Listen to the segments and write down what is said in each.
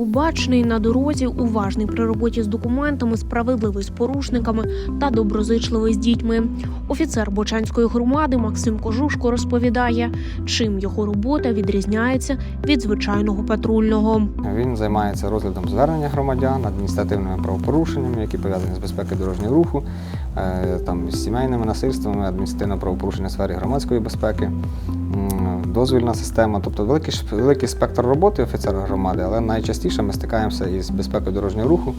Обачний на дорозі, уважний при роботі з документами, справедливий з порушниками та доброзичливий з дітьми. Офіцер Бочанської громади Максим Кожушко розповідає, чим його робота відрізняється від звичайного патрульного. Він займається розглядом звернення громадян, адміністративними правопорушеннями, які пов'язані з безпекою дорожнього руху, е, там, з сімейними насильствами, адміністративне правопорушення в сфері громадської безпеки, дозвільна система. Тобто великий, великий спектр роботи офіцера громади, але найчастіше ми стикаємося із безпекою дорожнього руху,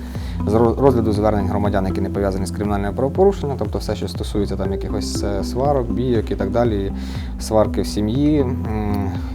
з розгляду звернень громадян, які не пов'язані з кримінальним правопорушенням, тобто все, що стосується там якихось е, сварок, бійок і так далі, сварки в сім'ї,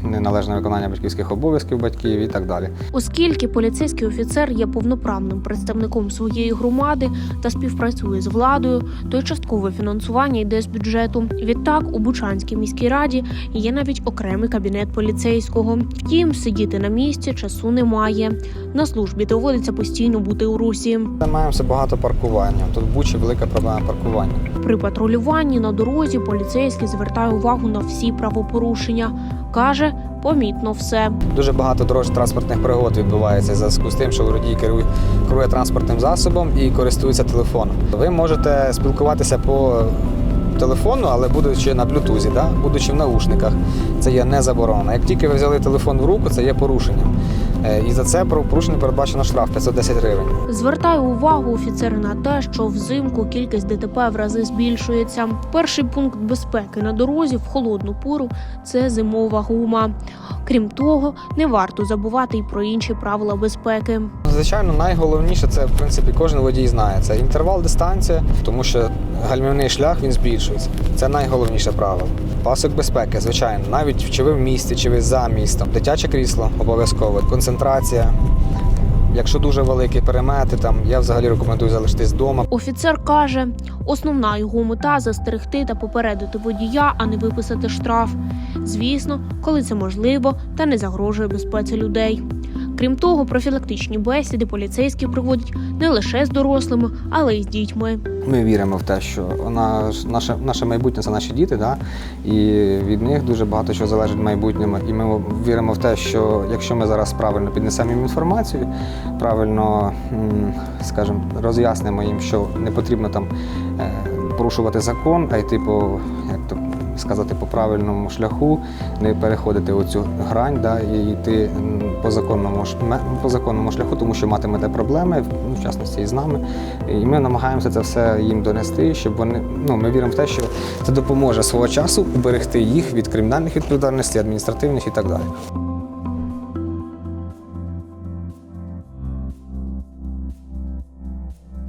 неналежне виконання батьківських обов'язків батьків і так далі. Оскільки поліцейський офіцер є повноправним представником своєї громади та співпрацює з владою, то й часткове фінансування йде з бюджету. Відтак у Бучанській міській раді є навіть окремий кабінет поліцейського. Втім, сидіти на місці часу немає. На службі доводиться постійно бути у русі. Займаємося багато паркуванням. Тут в Бучі велика проблема паркування. При патрулюванні на дорозі поліцейський звертає увагу на всі правопорушення. каже, помітно все. Дуже багато дорожньо-транспортних пригод відбувається в зв'язку з тим, що водій керує, керує транспортним засобом і користується телефоном. Ви можете спілкуватися по телефону, але будучи на блютузі, да? будучи в наушниках, це є не заборонено. Як тільки ви взяли телефон в руку, це є порушенням. Е, І за це порушення передбачено штраф 510 гривень. Звертаю увагу офіцери на те, що взимку кількість ДТП в рази збільшується. Перший пункт безпеки на дорозі в холодну пору це зимова гума. Крім того, не варто забувати й про інші правила безпеки. Звичайно, найголовніше це в принципі кожен водій знає. Це інтервал дистанція, тому що гальмівний шлях він збільшується. Це найголовніше правило. Пасок безпеки, звичайно, навіть чи ви в місті, чи ви за містом. Дитяче крісло обов'язково, концентрація. Якщо дуже великі перемети, там я взагалі рекомендую залишитись вдома. Офіцер каже, основна його мета застерегти та попередити водія, а не виписати штраф. Звісно, коли це можливо та не загрожує безпеці людей. Крім того, профілактичні бесіди поліцейські проводять не лише з дорослими, але й з дітьми. Ми віримо в те, що наш, наше, наше майбутнє це наші діти, да? і від них дуже багато чого залежить майбутньому. І ми віримо в те, що якщо ми зараз правильно піднесемо їм інформацію, правильно, скажімо, роз'яснимо їм, що не потрібно там е, порушувати закон, а йти по, як то сказати, по правильному шляху, не переходити оцю грань да, і йти по законному, по законному шляху, тому що матимете проблеми, ну, в частності і з нами. І ми намагаємося це все їм донести, щоб вони. Ну, ми віримо в те, що це допоможе свого часу уберегти їх від кримінальних відповідальностей, адміністративних і так далі.